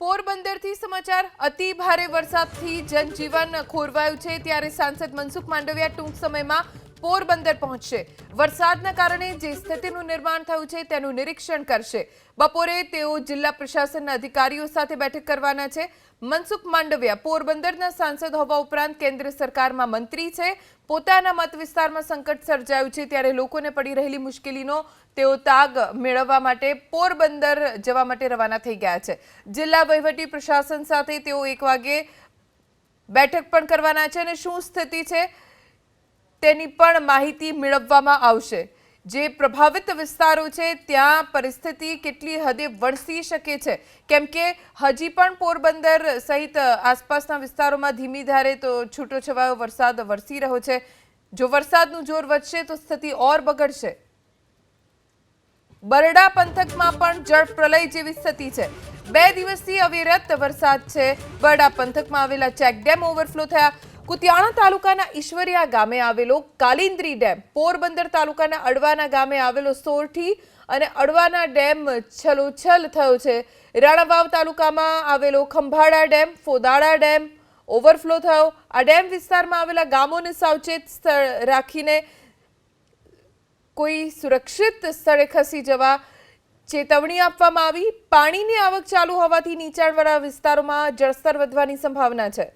પોરબંદરથી સમાચાર. અતિ ભારે વરસાદથી જનજીવન ખોરવાયું છે. ત્યારે સાંસદ મનસુખ માંડવિયા ટૂંક સમયમાં પોરબંદર પહોંચશે. વરસાદના કારણે જે સ્થિતિનું નિર્માણ થયું છે તેનું નિરીક્ષણ કરશે. બપોરે તેઓ જિલ્લા પ્રશાસનના અધિકારીઓ સાથે બેઠક કરવાના છે. મનસુખ માંડવિયા પોરબંદરના સાંસદ હોવા ઉપરાંત કેન્દ્ર સરકારમાં મંત્રી છે. પોતાના મત વિસ્તારમાં સંકટ સર્જાયું છે ત્યારે લોકોને પડી રહેલી મુશ્કેલીનો તેઓ તાગ મેળવવા માટે પોરબંદર જવા માટે રવાના થઈ ગયા છે. જિલ્લા વહીવટી પ્રશાસન સાથે તેઓ એક વાગે બેઠક પણ કરવાના છે અને શું સ્થિતિ છે તેની પણ માહિતી મેળવવામાં આવશે. જે પ્રભાવિત વિસ્તારો છે, ત્યાં પરિસ્થિતિ કેટલી હદે વરસી શકે છે? કેમ કે હજી પણ પોરબંદર સહિત આસપાસના વિસ્તારોમાં ધીમી ધારે તો છૂટો છવાયો વરસાદ વરસી રહ્યો છે. જો વરસાદનું જોર વધશે તો સ્થિતિ ઓર બગડશે. બરડા પંથકમાં પણ જળ પ્રલય જેવી સ્થિતિ છે. બે દિવસથી અવિરત વરસાદ છે. બરડા પંથકમાં આવેલા ચેક ડેમ ઓવરફ્લો થયા. કુતિયાણા તાલુકાના ઈશ્વરિયા ગામે આવેલો કાલિંદ્રી ડેમ, પોરબંદર તાલુકાના અડવાના ગામે આવેલો સોરઠી અને અડવાના ડેમ છલોછલ થયો છે. રાણાવાવ તાલુકામાં આવેલો Khambhala dam, Fodala dam overflow થયો. આ ડેમ વિસ્તારમાં આવેલા ગામોને સાવચેત સ્થળ રાખીને કોઈ સુરક્ષિત સ્થળે ખસી જવા ચેતવણી આપવામાં આવી. પાણીની આવક ચાલુ હોવાથી નીચાણવાળા વિસ્તારોમાં જળસ્તર વધવાની સંભાવના છે.